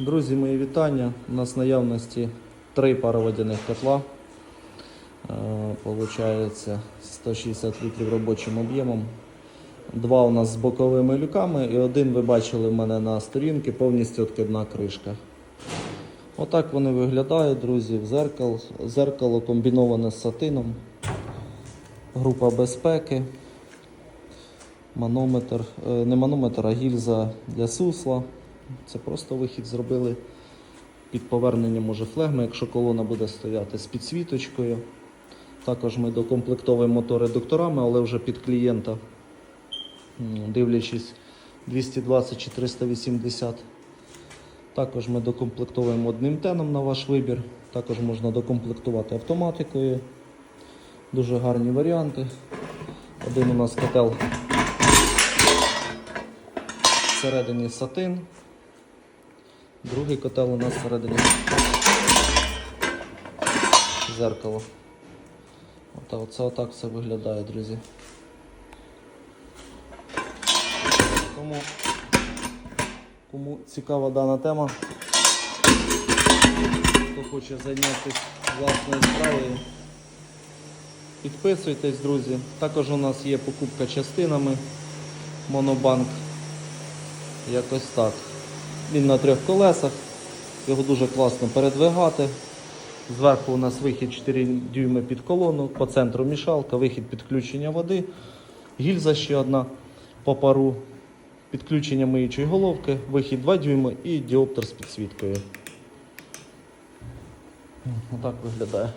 Друзі, мої вітання. У нас наявності три пароводяних котла. Е, Получається 160 літрів робочим об'ємом. Два у нас з боковими люками і один ви бачили в мене на сторінці, повністю відкидна кришка. Отак вони виглядають, друзі, в зеркало, зеркало комбіноване з сатином, група безпеки, манометр, е, не манометр, а гільза для сусла. Це просто вихід зробили під поверненням може флегми, якщо колона буде стояти з підсвіточкою. Також ми докомплектовуємо мотори редукторами, але вже під клієнта, дивлячись 220 чи 380. Також ми докомплектовуємо одним теном на ваш вибір. Також можна докомплектувати автоматикою. Дуже гарні варіанти. Один у нас котел всередині сатин. Другий котел у нас всередині зеркало. Ота, оце отак все виглядає, друзі. Тому, кому цікава дана тема, хто хоче зайнятися власною справою, підписуйтесь, друзі. Також у нас є покупка частинами Монобанк. Якось так. Він на трьох колесах. Його дуже класно передвигати. Зверху у нас вихід 4 дюйми під колону, по центру мішалка, вихід підключення води, гільза ще одна по пару, підключення миючої головки, вихід 2 дюйми і діоптер з підсвіткою. Отак виглядає.